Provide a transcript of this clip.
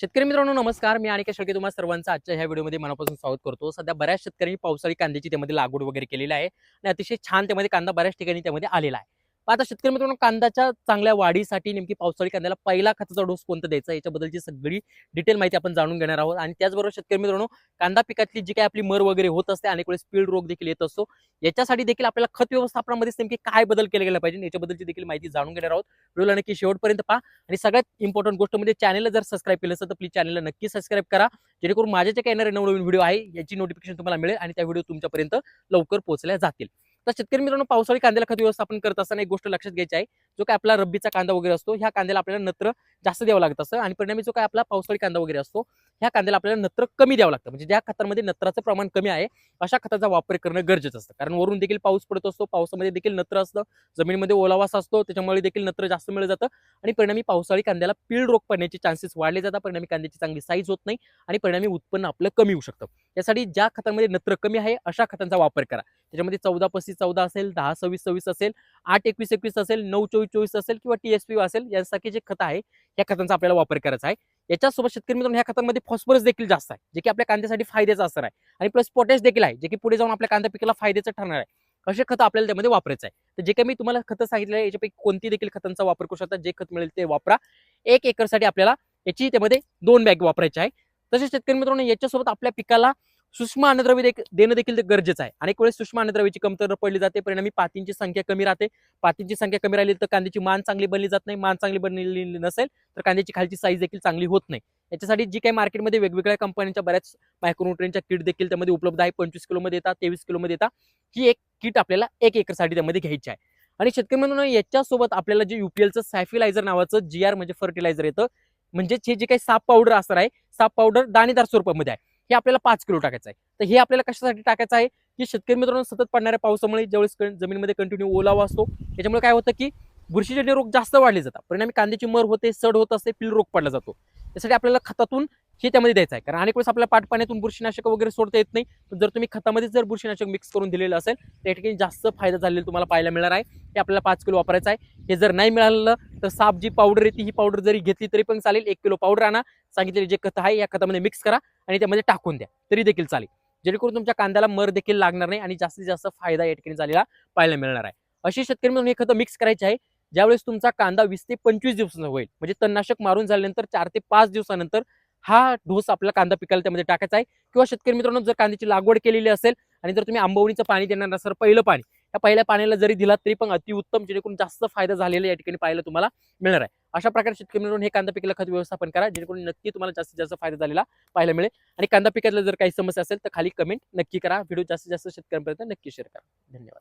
शेतकरी मित्रांनो नमस्कार. मी आणि शेळके तुम्हाला सर्वांचं आजच्या ह्या व्हिडिओमध्ये मनापासून स्वागत करतो. सध्या बऱ्याच शेतकऱ्यांनी पावसाळी कांद्याची त्यामध्ये लागवड वगैरे केलेली आहे आणि अतिशय छान त्यामध्ये कांदा बऱ्याच ठिकाणी त्यामध्ये आलेला आहे. आता शेतकरी मित्रांनो कांद्याच्या चांगल्या वाढीसाठी नेमकी पावसाळी कांद्याला पहिला खताचा डोस कोणता द्यायचा याच्याबद्दलची सगळी डिटेल माहिती आपण जाणून घेणार आहोत. आणि त्याचबरोबर शेतकरी मित्रांनो कांदा पिकातली जी काही आपली मर वगैरे होत असते अनेक वेळेस स्पीड रोग देखील येत असतो. याच्यासाठी देखील आपल्याला खत व्यवस्थापनामध्ये नेमकी काय बदल केले गेले पाहिजे? याच्याबद्दलची देखील माहिती जाणून घेणार आहोत. व्हिडिओला नक्की शेवटपर्यंत पहा. आणि सगळ्यात इम्पॉर्टंट गोष्ट म्हणजे चॅनलला जर सबस्क्राईब केलं असेल तर प्लीज चॅनलला नक्की सबस्क्राईब करा. जेणेकरून माझ्या जे काही येणारे नवनवीन व्हिडिओ आहे याची नोटिफिकेशन तुम्हाला मिळेल आणि त्या व्हिडिओ तुमच्यापर्यंत लवकर पोहोचल्या जातील. तर शेतकरी मित्रांनो पावसाळी कांद्याला खत व्यवस्थापन करत असताना एक गोष्ट लक्षात घ्यायची आहे. जो काय आपला रब्बीचा कांदा वगैरे असतो ह्या कांद्याला आपल्याला नत्र जास्त द्यावं लागत असतं आणि परिणामी जो काय आपला पावसाळी कांदा वगैरे असतो ह्या कांद्याला आपल्याला नत्र कमी द्यावं लागतं. म्हणजे ज्या खतांमध्ये नत्राचं प्रमाण कमी आहे अशा खताचा वापर करणं गरजेचं असतं. कारण वरून देखील पाऊस पडत असतो पावसामध्ये देखील नत्र असतं जमिनीमध्ये ओलावास असतो त्याच्यामुळे देखील नत्र जास्त मिळलं जातं. आणि परिणामी पावसाळी कांद्याला पीळ रोग पडण्याचे चान्सेस वाढले जातात. परिणामी कांद्याची चांगली साईज होत नाही आणि परिणामी उत्पन्न आपलं कमी होऊ शकतं. यासाठी ज्या खतांमध्ये नत्र कमी आहे अशा खतांचा वापर करा. त्याच्यामध्ये चौदा पस्तीस चौदा असेल दहा सव्वीस सव्वीस असेल आठ एकवीस एकवीस असेल नऊ चोवीस चोवीस असेल किंवा टीएसपी असेल यासारखे जे खत आहे या खतांचा आपल्याला वापर करायचा आहे. याच्यासोबत शेतकरी मित्रांनो ह्या खतांमध्ये फॉस्फरस देखील जास्त आहे जे की आपल्या कांद्यासाठी फायद्याचं असणार आहे. आणि प्लस पोटॅश देखील आहे जे की पुढे जाऊन आपल्या कांदा पिकाला फायद्याचं ठरणार आहे. असे खतं आपल्याला त्यामध्ये वापरायचं आहे. तर जे काही मी तुम्हाला खतं सांगितलं आहे याच्यापैकी कोणती देखील खतांचा वापर करू शकता जे खत मिळेल ते वापरा. एक एकरसाठी आपल्याला याची त्यामध्ये दोन बॅग वापरायचे आहे. तसेच शेतकरी मित्रांनो याच्यासोबत आपल्या पिकाला सूक्ष्म अन्नद्रव्य देख- देणं देखील गरजेचं आहे. अनेक वेळेस सूक्ष्म अन्नद्रव्याची कमतरता पडली जाते. परिणामी पातींची संख्या कमी राहते. पातींची संख्या कमी राहिली तर कांद्याची मान चांगली बनली जात नाही. मान चांगली बनलेली नसेल तर कांद्याची खालची साईज देखील चांगली होत नाही. याच्यासाठी जी काही मार्केटमध्ये वेगवेगळ्या कंपन्यांच्या बऱ्याच मायक्रोन्युट्रेनच्या किट देखील त्यामध्ये उपलब्ध आहे. पंचवीस किलोमध्ये येतात तेवीस किलोमध्ये येतात. ही एक किट आपल्याला एक एकरसाठी त्यामध्ये घ्यायची आहे. आणि शेतकरी म्हणून याच्यासोबत आपल्याला जे युपीएलचं सॅफिलायझर नावाचं जी आर म्हणजे फर्टिलायझर येतं. म्हणजेच हे जे काही साप पावडर असणार आहे साप पावडर दाणेदार स्वरूपामध्ये आहे. हे आपल्याला पाच किलो टाकायचं आहे. तर हे आपल्याला कशासाठी टाकायचं आहे? की शेतकरी मित्रांनो सतत पडणाऱ्या पावसामुळे ज्यावेळेस जमिनीमध्ये कंटिन्यू ओलावा असतो त्याच्यामुळे काय होतं की बुरशीजन्य रोग जास्त वाढले जातात. परिणामी कांद्याची मर होते सड होत असते पिल रोग पडला जातो. त्यासाठी आपल्याला खतातून हे त्यामध्ये द्यायचं आहे. कारण अनेक वेळेस आपल्या पाट पाण्यातून बुरशीनाशक वगैरे सोडता येत नाही. तर जर तुम्ही खतामध्ये जर बुरशीनाशक मिक्स करून दिलेलं असेल तर या ठिकाणी जास्त फायदा झालेला तुम्हाला पाहायला मिळणार आहे. हे आपल्याला पाच किलो वापरायचं आहे. हे जर नाही मिळालं तर साप जी पावडर येते ही पावडर जरी घेतली तरी पण चालेल. एक किलो पावडर आणा. सांगितलेली जे खत आहे या खतामध्ये मिक्स करा. आणि त्यामध्ये टाकून द्या. तरी देखील चालेल. जेणेकरून तुमच्या कांद्याला मर देखील लागणार नाही आणि जास्तीत जास्त फायदा या ठिकाणी झालेला पाहायला मिळणार आहे. अशी शेतकरी म्हणून हे खतं मिक्स करायचे आहे. ज्यावेळेस तुमचा कांदा वीस ते पंचवीस दिवसांचा होईल म्हणजे तणनाशक मारून झाल्यानंतर चार ते पाच दिवसानंतर हा डोस आपला कांदा पिकाला त्यामध्ये टाकायचा आहे. किंवा शेतकरी मित्रांनो जर कांद्याची लागवड केलेली असेल आणि जर तुम्ही आंबवणीचं पाणी देणार नसाल पहिलं पाणी या पहिल्या पाण्याला जरी दिलात तरी पण अतिउत्तम जेणेकरून जास्त फायदा झालेला या ठिकाणी पाहायला तुम्हाला मिळणार आहे. अशा प्रकारे शेतकरी मिळून हे कांदा पिकाला खत व्यवस्थापन करा जेणेकरून नक्की तुम्हाला जास्तीत जास्त फायदा झालेला पाहायला मिळेल. आणि कांदा पिकातला जर काही समस्या असेल तर खाली कमेंट नक्की करा. व्हिडिओ जास्तीत जास्त शेतकऱ्यांपर्यंत नक्की शेअर करा. धन्यवाद.